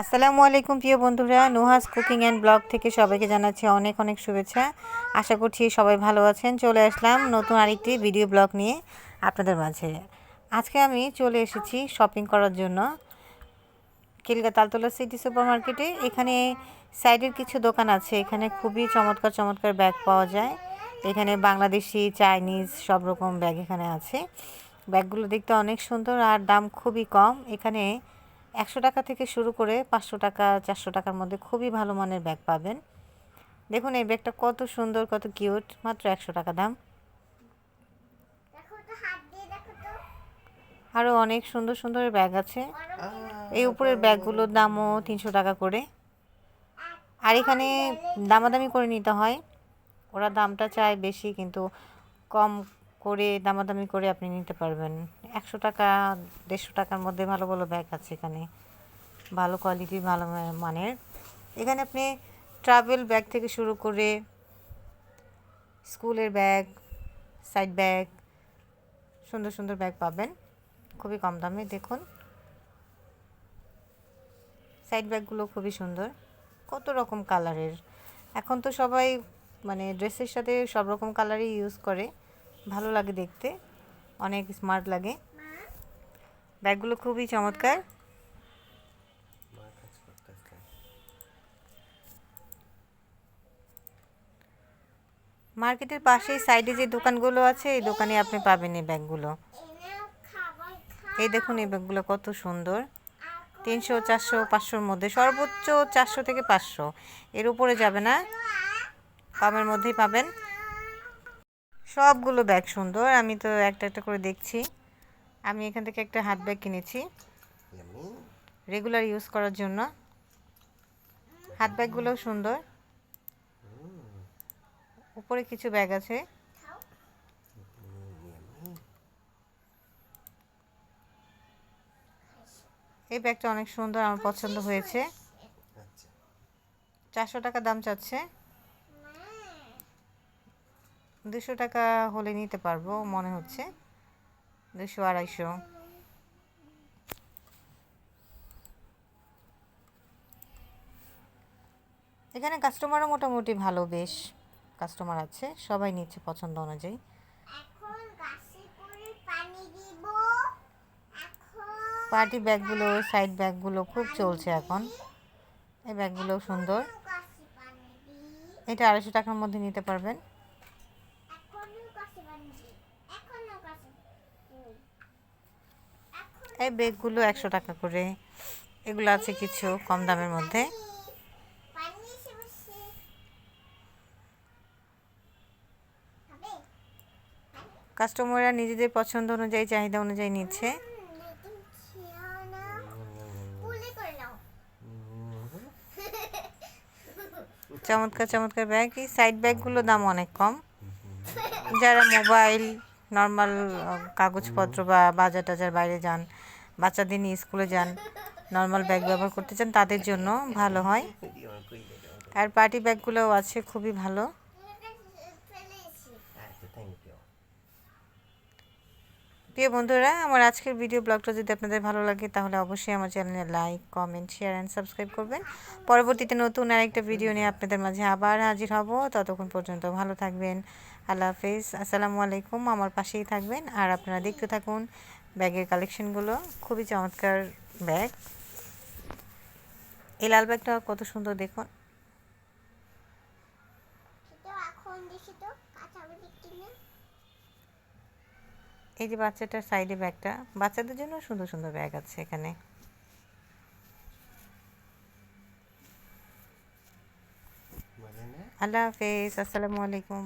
আসসালামু আলাইকুম প্রিয় বন্ধুরা, নুহাস কুকিং অ্যান্ড ব্লগ থেকে সবাইকে জানাচ্ছি অনেক অনেক শুভেচ্ছা। আশা করছি সবাই ভালো আছেন। চলে আসলাম নতুন আরেকটি ভিডিও ব্লগ নিয়ে আপনাদের মাঝে। আজকে আমি চলে এসেছি শপিং করার জন্য। কিলগা তালতলা সিটি সুপার মার্কেটে এখানে সাইডের কিছু দোকান আছে। এখানে খুবই চমৎকার চমৎকার ব্যাগ পাওয়া যায়। এখানে বাংলাদেশি, চাইনিজ সব রকম ব্যাগ এখানে আছে। ব্যাগগুলো দেখতে অনেক সুন্দর আর দাম খুবই কম। এখানে একশো টাকা থেকে শুরু করে পাঁচশো টাকা চারশো টাকার মধ্যে খুবই ভালো মানের ব্যাগ পাবেন। দেখুন এই ব্যাগটা কত সুন্দর কত কিউট মাত্র একশো টাকা দাম। আরও অনেক সুন্দর সুন্দর ব্যাগ আছে। এই উপরের ব্যাগগুলোর দামও তিনশো টাকা করে। আর এখানে দামাদামি করে নিতে হয়। ওরা দামটা চায় বেশি কিন্তু কম করে, দামাদামি করে আপনি নিতে পারবেন। একশো টাকা, দেড়শো টাকার মধ্যে ভালো ভালো ব্যাগ আছে এখানে। ভালো কোয়ালিটি ভালো মানের। এখানে আপনি ট্রাভেল ব্যাগ থেকে শুরু করে স্কুলের ব্যাগ সাইড ব্যাগ সুন্দর সুন্দর ব্যাগ পাবেন। খুবই কম দামে, দেখুন। সাইড ব্যাগগুলো খুবই সুন্দর। কত রকম কালারের এখন তো সবাই মানে ড্রেসের সাথে সব রকম কালারই ইউজ করে। ভালো লাগে দেখতে। অনেক স্মার্ট লাগে। ব্যাগগুলো খুবই চমৎকার। মার্কেটের পাশেই সাইডে যে দোকানগুলো আছে, এই দোকানে আপনি পাবেন এই ব্যাগগুলো। এই দেখুন এই ব্যাগগুলো কত সুন্দর। তিনশো, চারশো, পাঁচশোর মধ্যে, সর্বোচ্চ চারশো থেকে পাঁচশো। এর উপরে যাবে না। কমের মধ্যেই পাবেন। সবগুলো ব্যাগ সুন্দর। আমি তো একটা একটা করে দেখছি। আমি এখান থেকে একটা হাত ব্যাগ কিনেছি। রেগুলার ইউজ করার জন্য। হাত ব্যাগগুলোও সুন্দর। উপরে কিছু ব্যাগ আছে। এই ব্যাগটা অনেক সুন্দর আমার পছন্দ হয়েছে। চারশো টাকা দাম চাচ্ছে। দুশো টাকা হলে নিতে পারব মনে হচ্ছে। দুশো আড়াইশো। এখানে কাস্টমারও মোটামুটি ভালো বেশ কাস্টমার আছে সবাই নিচ্ছে পছন্দ অনুযায়ী। পার্টি ব্যাগগুলো সাইড ব্যাগগুলো খুব চলছে এখন। এই ব্যাগগুলো সুন্দর। এটা আড়াইশো টাকার মধ্যে নিতে পারবেন। এই ব্যাগগুলো একশো টাকা করে। এগুলো আছে কিছু কম দামের মধ্যে। কাস্টমাররা নিজেদের পছন্দ অনুযায়ী, চাহিদা অনুযায়ী নিচ্ছে। চমৎকার চমৎকার ব্যাগ। এই সাইড ব্যাগগুলো দাম অনেক কম। যারা মোবাইল নর্মাল কাগজপত্র বা বাজার টাজার বাইরে যান, বাচ্চাদের নিয়ে স্কুলে যান নর্মাল ব্যাগ ব্যবহার করতে চান, তাদের জন্য ভালো হয়। আর পার্টি ব্যাগগুলোও আছে, খুবই ভালো। প্রিয় বন্ধুরা, আমার আজকের ভিডিও ব্লগটা যদি আপনাদের ভালো লাগে, তাহলে অবশ্যই আমার চ্যানেলে like, comment share and subscribe করবেন। পরবর্তীতে নতুন আরেকটা ভিডিও নিয়ে আপনাদের মাঝে আবার হাজির হব। ততক্ষণ পর্যন্ত ভালো থাকবেন। আল্লাহ হাফিজ। আসসালামু আলাইকুম। আমার পাশেই থাকবেন। আর আপনারা দেখতে থাকুন ব্যাগের কালেকশনগুলো। খুবই চমৎকার ব্যাগ। এই লাল ব্যাগটা কত সুন্দর দেখুন। কাঁচা এই যে বাচ্চাটার সাইডে ব্যাগটা বাচ্চাদের জন্য সুন্দর সুন্দর ব্যাগ আছে এখানে। আল্লাহ হাফেজ আসসালামু আলাইকুম।